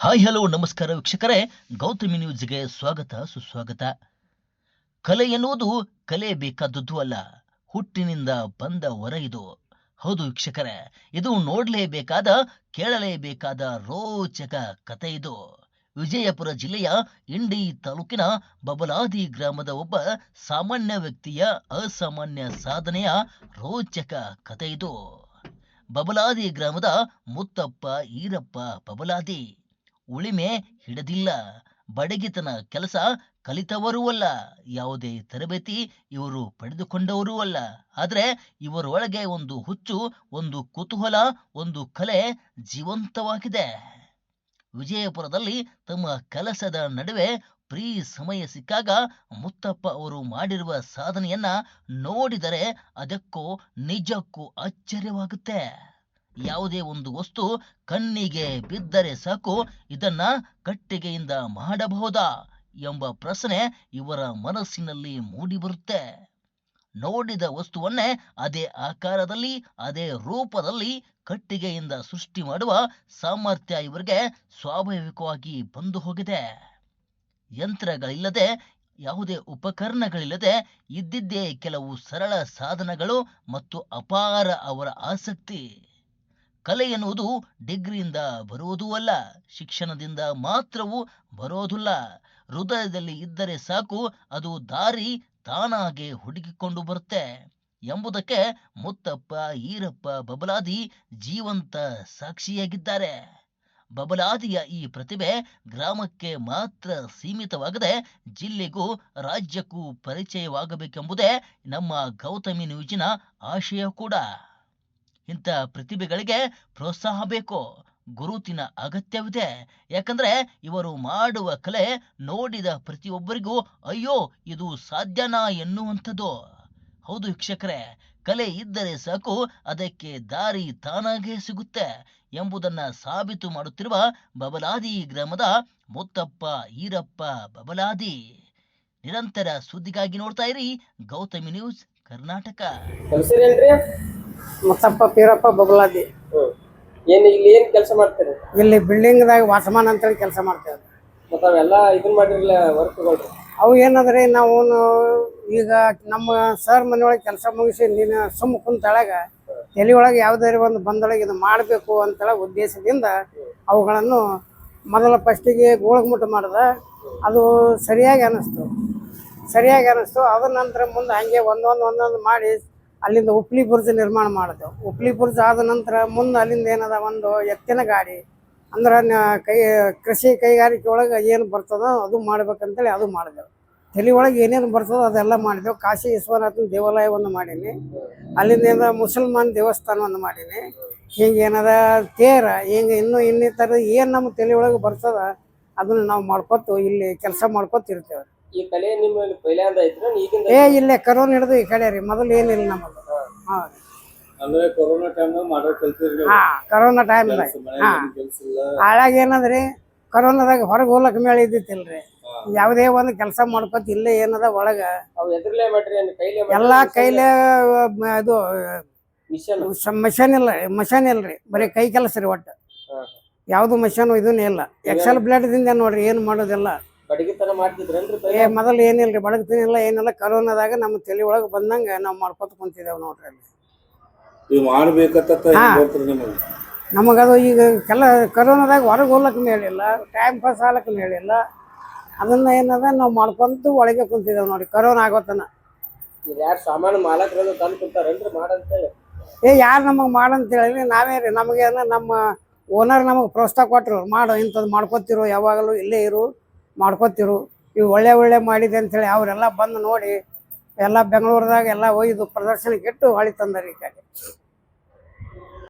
Hi, hello, ನಮಸ್ಕಾರ ವೀಕ್ಷಕರೇ. ಗೌತಮಿ ನ್ಯೂಸ್ಗೆ ಸ್ವಾಗತ, ಸುಸ್ವಾಗತ. ಕಲೆ ಎನ್ನುವುದು ಕಲಿಯಬೇಕಾದದ್ದು ಅಲ್ಲ, ಹುಟ್ಟಿನಿಂದ ಬಂದ ಹೊರ ಇದು. ಹೌದು ವೀಕ್ಷಕರೇ, ಇದು ನೋಡಲೇಬೇಕಾದ, ಕೇಳಲೇಬೇಕಾದ ರೋಚಕ ಕತೆ ಇದು. ವಿಜಯಪುರ ಜಿಲ್ಲೆಯ ಇಂಡಿ ತಾಲೂಕಿನ ಬಬಲಾದಿ ಗ್ರಾಮದ ಒಬ್ಬ ಸಾಮಾನ್ಯ ವ್ಯಕ್ತಿಯ ಅಸಾಮಾನ್ಯ ಸಾಧನೆಯ ರೋಚಕ ಕತೆ ಇದು. ಬಬಲಾದಿ ಗ್ರಾಮದ ಮುತ್ತಪ್ಪ, ಈರಪ್ಪ ಬಬಲಾದಿ. ಉಳಿಮೆ ಹಿಡದಿಲ್ಲ. ಬಡಗಿತನ ಕೆಲಸ ಕಲಿತವರೂ ಅಲ್ಲ. ಯಾವುದೇ ತರಬೇತಿ ಇವರು ಪಡೆದುಕೊಂಡವರೂ ಅಲ್ಲ. ಆದರೆ ಇವರೊಳಗೆ ಒಂದು ಹುಚ್ಚು, ಒಂದು ಕುತೂಹಲ, ಒಂದು ಕಲೆ ಜೀವಂತವಾಗಿದೆ. ವಿಜಯಪುರದಲ್ಲಿ ತಮ್ಮ ಕೆಲಸದ ನಡುವೆ ಫ್ರೀ ಸಮಯ ಸಿಕ್ಕಾಗ ಮುತ್ತಪ್ಪ ಅವರು ಮಾಡಿರುವ ಸಾಧನೆಯನ್ನ ನೋಡಿದರೆ ಅದಕ್ಕೂ ನಿಜಕ್ಕೂ ಆಶ್ಚರ್ಯವಾಗುತ್ತೆ. ಯಾವುದೇ ಒಂದು ವಸ್ತು ಕಣ್ಣಿಗೆ ಬಿದ್ದರೆ ಸಾಕು, ಇದನ್ನ ಕಟ್ಟಿಗೆಯಿಂದ ಮಾಡಬಹುದಾ ಎಂಬ ಪ್ರಶ್ನೆ ಇವರ ಮನಸ್ಸಿನಲ್ಲಿ ಮೂಡಿಬರುತ್ತೆ. ನೋಡಿದ ವಸ್ತುವನ್ನೇ ಅದೇ ಆಕಾರದಲ್ಲಿ, ಅದೇ ರೂಪದಲ್ಲಿ ಕಟ್ಟಿಗೆಯಿಂದ ಸೃಷ್ಟಿ ಮಾಡುವ ಸಾಮರ್ಥ್ಯ ಇವರಿಗೆ ಸ್ವಾಭಾವಿಕವಾಗಿ ಬಂದು ಹೋಗಿದೆ. ಯಂತ್ರಗಳಿಲ್ಲದೆ, ಯಾವುದೇ ಉಪಕರಣಗಳಿಲ್ಲದೆ ಇದ್ದಿದ್ದೇ ಕೆಲವು ಸರಳ ಸಾಧನಗಳು ಮತ್ತು ಅಪಾರ ಅವರ ಆಸಕ್ತಿ. ಕಲೆ ಎನ್ನುವುದು ಡಿಗ್ರಿಯಿಂದ ಬರುವುದೂ ಅಲ್ಲ, ಶಿಕ್ಷಣದಿಂದ ಮಾತ್ರವೂ ಬರೋದಿಲ್ಲ. ಹೃದಯದಲ್ಲಿ ಇದ್ದರೆ ಸಾಕು, ಅದು ದಾರಿ ತಾನಾಗೆ ಹುಡುಕಿಕೊಂಡು ಬರುತ್ತೆ. ಎಂಬುದಕ್ಕೆ ಮುತ್ತಪ್ಪ, ಈರಪ್ಪ, ಬಬಲಾದಿ ಜೀವಂತ ಸಾಕ್ಷಿಯಾಗಿದ್ದಾರೆ. ಬಬಲಾದಿಯ ಈ ಪ್ರತಿಭೆ ಗ್ರಾಮಕ್ಕೆ ಮಾತ್ರ ಸೀಮಿತವಾಗದೆ ಜಿಲ್ಲೆಗೂ ರಾಜ್ಯಕ್ಕೂ ಪರಿಚಯವಾಗಬೇಕೆಂಬುದೇ ನಮ್ಮ ಗೌತಮಿ ನ್ಯೂಜಿನ ಆಶಯ ಕೂಡ. ಇಂಥ ಪ್ರತಿಭೆಗಳಿಗೆ ಪ್ರೋತ್ಸಾಹ ಬೇಕು. ಗುರುತಿನ ಅಗತ್ಯವಿದೆ. ಯಾಕಂದ್ರೆ ಇವರು ಮಾಡುವ ಕಲೆ ನೋಡಿದ ಪ್ರತಿಯೊಬ್ಬರಿಗೂ, ಅಯ್ಯೋ, ಇದು ಸಾಧ್ಯನಾ ಎನ್ನುವಂಥದ್ದು. ಹೌದು ವೀಕ್ಷಕರೇ, ಕಲೆ ಇದ್ದರೆ ಸಾಕು, ಅದಕ್ಕೆ ದಾರಿ ತಾನಾಗೇ ಸಿಗುತ್ತೆ ಎಂಬುದನ್ನ ಸಾಬೀತು ಮಾಡುತ್ತಿರುವ ಬಬಲಾದಿ ಗ್ರಾಮದ ಮುತ್ತಪ್ಪ ಈರಪ್ಪ ಬಬಲಾದಿ. ನಿರಂತರ ಸುದ್ದಿಗಾಗಿ ನೋಡ್ತಾ ಇರಿ ಗೌತಮಿ ನ್ಯೂಸ್ ಕರ್ನಾಟಕ. ಮುತ್ತಪ್ಪ ಪೀರಪ್ಪ ಬಬಲಾದಿ. ಹ್ಮ್. ಏನ್ ಇಲ್ಲಿ ಏನ್ ಕೆಲಸ ಮಾಡ್ತೀರಿ? ಇಲ್ಲಿ ಬಿಲ್ಡಿಂಗ್ದಾಗ ವಾಸಮಾನ ಅಂತೇಳಿ ಕೆಲಸ ಮಾಡ್ತೇವೆ. ಮತ್ತ ಅವೆಲ್ಲ ಇದನ್ ಮಾಡಿರಲ್ಲ ವರ್ಕ್ಗಳು? ಅವು ಏನಂದ್ರೆ ನಾವು ಈಗ ನಮ್ಮ ಸರ್ ಮನೆಯೊಳಗೆ ಕೆಲಸ ಮುಗಿಸಿ ನೀನು ಸುಮ್ ಕುಂತಳಗ ತಲೆಯೊಳಗೆ ಯಾವ್ದಾದ್ರು ಒಂದು ಬಂದೊಳಗೆ ಇದು ಮಾಡಬೇಕು ಅಂತೇಳ ಉದ್ದೇಶದಿಂದ ಅವುಗಳನ್ನು ಮೊದಲ ಫಸ್ಟಿಗೆ ಗೋಳಗುಮಟ ಮಾಡ್ದೆ. ಅದು ಸರಿಯಾಗಿ ಅನ್ನಿಸ್ತು ಸರಿಯಾಗಿ ಅನ್ನಿಸ್ತು ಅದ ನಂತರ ಮುಂದೆ ಹಂಗೆ ಒಂದೊಂದು ಒಂದೊಂದು ಮಾಡಿ ಅಲ್ಲಿಂದ ಉಪ್ಲಿ ಬುರ್ಜ್ ನಿರ್ಮಾಣ ಮಾಡಿದೆವು. ಉಪ್ಲಿ ಬುರ್ಜ್ ಆದ ನಂತರ ಮುಂದೆ ಅಲ್ಲಿಂದ ಏನದ ಒಂದು ಎತ್ತಿನ ಗಾಡಿ, ಅಂದ್ರೆ ಕೈ, ಕೃಷಿ ಕೈಗಾರಿಕೆ ಒಳಗೆ ಏನು ಬರ್ತದೋ ಅದು ಮಾಡ್ಬೇಕಂತೇಳಿ ಅದು ಮಾಡಿದೆವು. ತಲೆ ಒಳಗೆ ಏನೇನು ಬರ್ತದೋ ಅದೆಲ್ಲ ಮಾಡಿದೆವು. ಕಾಶಿ ವಿಶ್ವನಾಥನ ದೇವಾಲಯ ಒಂದು ಮಾಡೀನಿ. ಅಲ್ಲಿಂದ ಮುಸಲ್ಮಾನ್ ದೇವಸ್ಥಾನ ಒಂದು ಮಾಡೀನಿ. ಹಿಂಗೆ ಏನದ ತೇರ, ಹಿಂಗೆ ಇನ್ನೂ ಇನ್ನಿತರ ಏನು ನಮ್ಮ ತಲೆ ಒಳಗೆ ಬರ್ತದ, ಅದನ್ನ ನಾವು ಮಾಡ್ಕೊತು ಇಲ್ಲಿ ಕೆಲಸ ಮಾಡ್ಕೊತ ಇರ್ತೇವೆ ಈ ಕಲೆ ನಿಮ್ಮಲ್ಲಿ ಪೈಲ್ಯಾಂದ ಐತ್ರ? ಈಗಿಂದ ಏ ಇಲ್ಲೇ ಕರೋನಾ ಹಿಡಿದು ಈ ಕಡೆ ರೀ ಮೊದಲು ಏನಿಲ್ಲ ನಮ್ಮದು. ಹಾಂ. ಅಂದ್ರೆ ಕೊರೋನಾ ಟೈಮ್ ಮಾಡೋ ಕಲ್ತಿರ್ಲಿ ಹಾ ಕರೋನಾ ಟೈಮ್ದಾಗ ಹಾ. ಕೆಲ್ಸ ಇಲ್ಲ. ಹಾಳಾಗ ಏನದ್ರಿ ಕರೋನಾದಾಗ ಹೊರಗೆ ಹೋಗ್ಲಕ್ ಮೇಳ ಇದ್ದಿತ್ತಿಲ್ರಿ. ಯಾವುದೇ ಒಂದು ಕೆಲಸ ಮಾಡ್ಕೊತ ಇಲ್ಲೇ ಏನದ ಒಳಗ. ಅವ್ ಎದ್ರಲೇ ಮಾಡ್ರಿ ಕೈಲೇ ಎಲ್ಲಾ ಕೈಲೇ ಅದು ಇದು ಮಿಷನ್. ಮಷನ್ ಇಲ್ಲ ಮಷನ್ ಇಲ್ರಿ. ಬರೀ ಕೈ ಕೆಲಸ ರೀ ಒಟ್ಟು. ಯಾವುದು ಮಷನ್ ಇದನ್ನ ಇಲ್ಲ. ಎಕ್ಸೆಲ್ ಬ್ಲೇಡ್ದಿಂದ ನೋಡ್ರಿ ಏನು ಮಾಡೋದಿಲ್ಲ. ಬಡಗಿತನ ಮಾಡ್ತಿದ್ರೇನ್ರಿ ಏ ಮೊದಲು ಏನಿಲ್ರಿ ಬಡಗ್ತೀನಿಲ್ಲ ಏನಿಲ್ಲ ಕರೋನಾದಾಗ ನಮ್ಮ ತಲೆ ಒಳಗೆ ಬಂದಂಗ ನಾವು ಮಾಡ್ಕೊತ ಕುಂತಿದ್ದೇವೆ ನೋಡ್ರಿ ಅಲ್ಲಿ. ನಿಮಗೆ? ನಮಗದು ಈಗ ಕೆಲ ಕರೋನಾದಾಗ ಹೊರಗೆ ಹೋಗ್ಲಕ್ಕೆ ಮೇಲಿಲ್ಲ ಟೈಮ್ ಪಾಸ್ ಆಗ್ಲಕ್ಕೂ ಮೇಲಿಲ್ಲ. ಅದನ್ನ ಏನದ ನಾವು ಮಾಡ್ಕೊಂತ ಒಳಗೆ ಕುಂತಿದ್ದೇವೆ ನೋಡಿ ಕರೋನಾ ಆಗೋತನ ಯಾರು ಸಾಮಾನು ಮಾಲಕರು ತಂದು ಅಂತ ಮಾಡಂತೇಳಿ? ಏ ಯಾರು ನಮಗೆ ಮಾಡಂತ ಹೇಳಿ ನಾವೇ ರೀ ನಮಗೆ ನಮ್ಮ ಓನರ್ ನಮಗೆ ಪ್ರೋತ್ಸಾಹ ಕೊಟ್ಟರು ಮಾಡು ಇಂಥದ್ದು ಮಾಡ್ಕೊತಿರು ಯಾವಾಗಲೂ ಇಲ್ಲೇ ಇರು. ಮಾಡ್ಕೊತಿರು. ಇವು ಒಳ್ಳೆ ಒಳ್ಳೆ ಮಾಡಿದೆ ಅಂತೇಳಿ ಅವರೆಲ್ಲ ಬಂದು ನೋಡಿ, ಎಲ್ಲ ಬೆಂಗಳೂರದಾಗ ಎಲ್ಲ ಒಯ್ದು ಪ್ರದರ್ಶನಕ್ಕೆ ಇಟ್ಟು ಹೊಳಿ ತಂದಾರೆ ಈ ಕಡೆ.